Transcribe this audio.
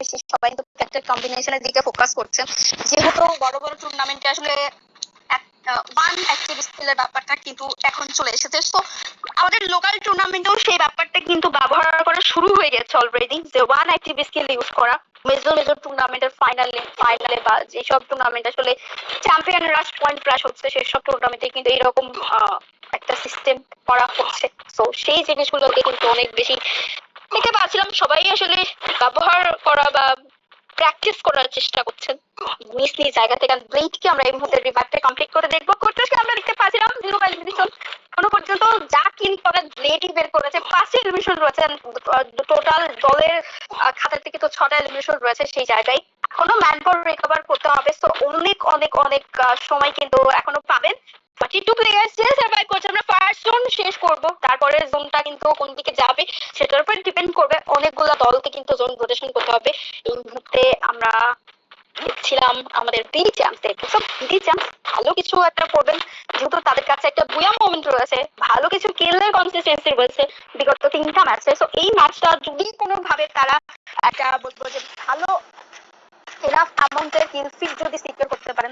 বেশি সবাই কিন্তু একটা কম্বিনেশনের দিকে ফোকাস করছে। যেহেতু বড় বড় টুর্নামেন্টে আসলে ওয়ান অ্যাক্টিভ স্কিলের ব্যাপারটা কিন্তু এখন চলে এসেছে। তো আমাদের লোকাল টুর্নামেন্টেও সেই ব্যাপারটা কিন্তু ব্যবহার করা শুরু হয়ে গেছে অলরেডি যে ওয়ান অ্যাক্টিভ স্কিল ইউজ করা মেজর মেজর টুর্নামেন্টের ফাইনালে ফাইনালে বা যেসব টুর্নামেন্ট আসলে চ্যাম্পিয়ন রাশ পয়েন্ট ক্রাশ হচ্ছে, সেসব টুর্নামেন্টে কিন্তু এইরকম একটা সিস্টেম করা হচ্ছে। তো সেই জিনিসগুলোকে কিন্তু অনেক বেশি দেখতে পাচ্ছিলাম সবাই আসলে ব্যবহার করা বা প্র্যাকটিস করার চেষ্টা করছেন। নিজ নিজ জায়গা থেকে ব্লেডকে আমরা এই মুহূর্তে রিভার্টে কমপ্লিট করে দেখব? কোর্টেসকে আমরা দেখতে পাচ্ছিলাম জিরো এলিমিনেশন এখনও পর্যন্ত যা কিন্তু অনেক ব্লেডই বের করেছে, পাঁচটি এলিমিনেশন রয়েছে টোটাল দলের খাতা থেকে তো ছটা এলিমিনেশন রয়েছে সেই জায়গায়। এখনও ম্যান পাওয়ার রিকভার করতে হবে তো অনেক অনেক অনেক সময় কিন্তু এখনও পাবেন। থার্টি টু প্লেয়ার্স যে সার্ভাইভ করছে আমরা ফার্স্ট জোন শেষ করব তারপরে জোনটা কিন্তু কোন দিকে যাবে সেটার উপর ডিপেন্ড করবে। অনেকগুলো দলকে কিন্তু জোন রোটেশন করতে হবে। এই মুহূর্তে আমরা দেখছিলাম আমাদের BD champs so BD champs ভালো কিছু একটা করবেন। যেহেতু তাদের কাছে একটা বুয়া মোমেন্ট রয়েছে। ভালো কিছু কিলের কনসিস্টেন্সি রয়েছে। বিগত তিনটা ম্যাচে সো এই ম্যাচটা যদি কোনোভাবে তারা একটা বলব যে ভালো এনাফ অ্যামাউন্টের কিল যদি সিকিউর করতে পারেন